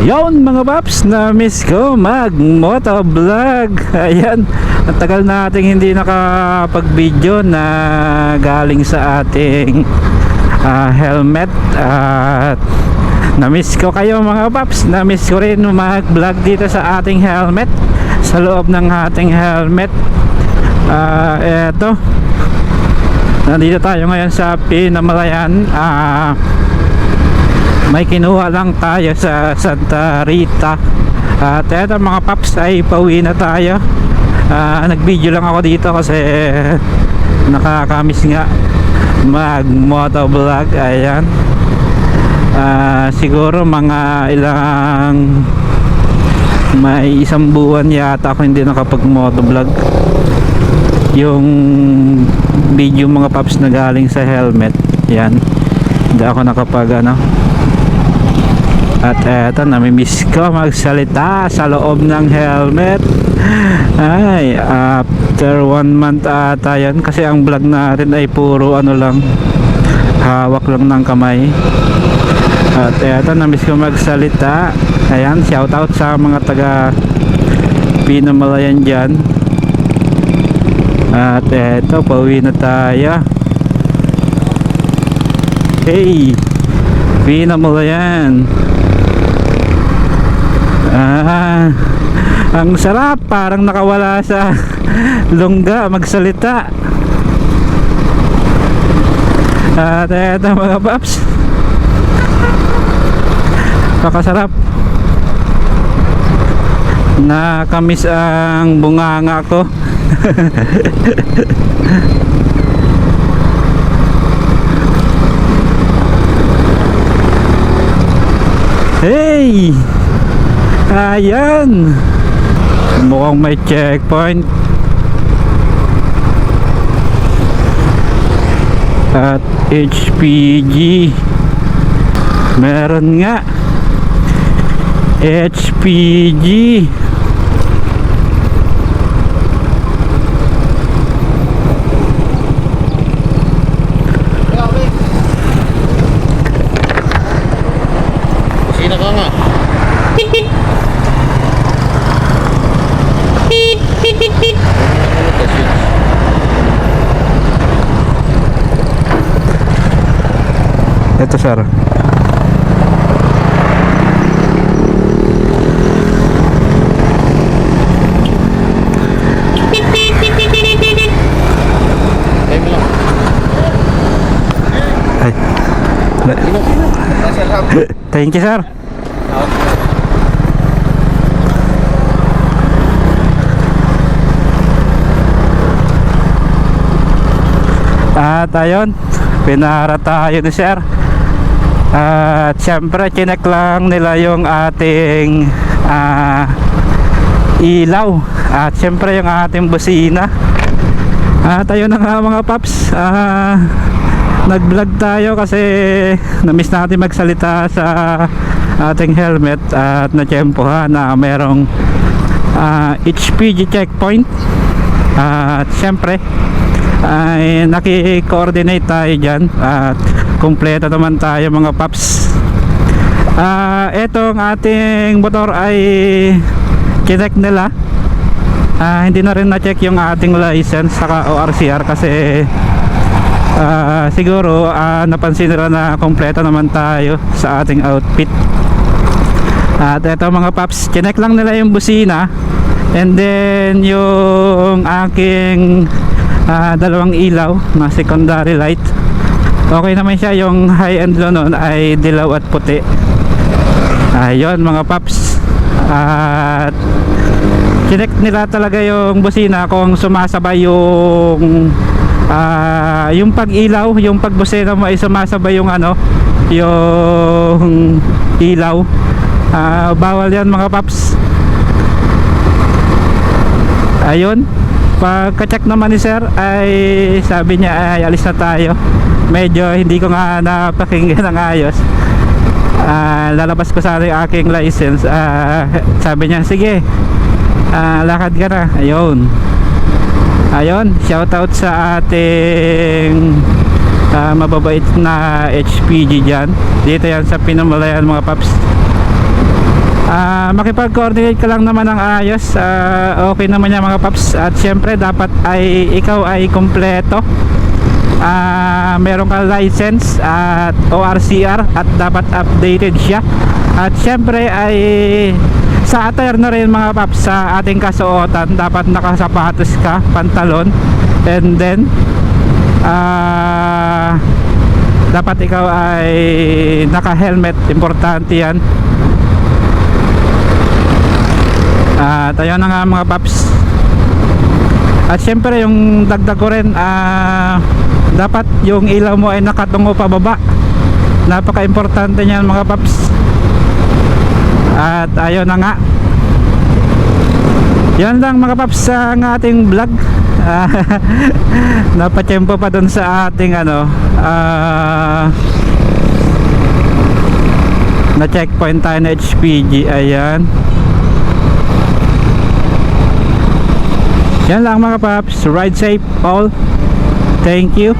Yon mga paps, na miss ko mag motovlog. Ayan, ang nating hindi nakapag-video na galing sa ating ah, helmet at na-miss ko kayo mga paps. Na-miss ko rin mag-vlog dito sa ating helmet sa loob ng ating helmet. Ah, eto. Nandito tayo ngayon sa Pinamalayan. Ah, may kinuha lang tayo sa Santa Rita. At eto mga paps ay pauwi na tayo. Ah, nag video lang ako dito kasi nakakamiss nga mag motovlog ayan. Ah, siguro mga ilang may isang buwan yata ako hindi nakapag motovlog yung video mga paps na galing sa helmet. Yan hindi ako nakapag ano at eto, namimiss ko magsalita sa loob ng helmet. Ay, after one month ata yan. Kasi ang vlog natin ay puro ano lang, hawak lang ng kamay. At eto, namiss ko magsalita. Ayan, shout out sa mga taga Pinamalayan dyan. At eto, pauwi na tayo. Hey! Pinamalayan. Ah, ang sarap, parang nakawala sa lungga magsalita. At eto mga paps. Pakasarap. Nakamiss ang bunganga ko. Hey! Ayan! Mukhang may checkpoint. At HPG. Meron nga. HPG. Sino ka nga? Ito sir. Ay. Thank you sir. At ayun, pinara tayo ni sir. At syempre, chinek lang nila yung ating ah, ilaw. At syempre, yung ating busina. At ayun na nga mga paps. Ah, nag-vlog tayo kasi na-miss natin magsalita sa ating helmet at na-tsempohan na merong ah, HPG checkpoint. At syempre, ay naki-coordinate tayo dyan at kumpleto naman tayo mga paps. Ah etong ating motor ay chinek nila. Ah hindi na rin na-check yung ating license saka ORCR kasi ah siguro ah, napansin nila na kumpleto naman tayo sa ating outfit. At eto mga paps chinek lang nila yung busina and then yung aking ah, dalawang ilaw na secondary light. Okay naman siya yung high end low noon ay dilaw at puti. Ayun mga paps. At chinek nila talaga yung busina kung sumasabay yung ah, yung pag-ilaw yung pagbusina mo ay sumasabay yung ano yung ilaw. Ah, bawal yan mga paps. Ayun pagka-check naman ni sir ay sabi niya ay alis na tayo. Medyo hindi ko nga napakinggan ng ayos. Ah, lalabas ko sana yung aking license. Ah, sabi niya sige ah, lakad ka na. Ayun. Ayun shout out sa ating ah, mababait na HPG dyan. Dito yan sa Pinamalayan mga paps Ah, makipag-coordinate ka lang naman ng ayos. Ah, okay naman yan mga paps. At syempre dapat ay ikaw ay kumpleto. Ah, meron ka license at ORCR at dapat updated siya. At syempre ay sa attire na rin mga paps sa ating kasuotan dapat nakasapatos ka, pantalon and then ah dapat ikaw ay naka-helmet importante yan at ayun na nga mga paps. At syempre yung dagdag ko rin ah, dapat yung ilaw mo ay nakatungo pababa. Napaka importante niyan mga paps. At ayun na nga. Yan lang mga paps sa ang ating vlog. Napatsyempo pa dun sa ating ano ah, na checkpoint tayo na HPG ayan yan lang mga paps. Ride safe all. Thank you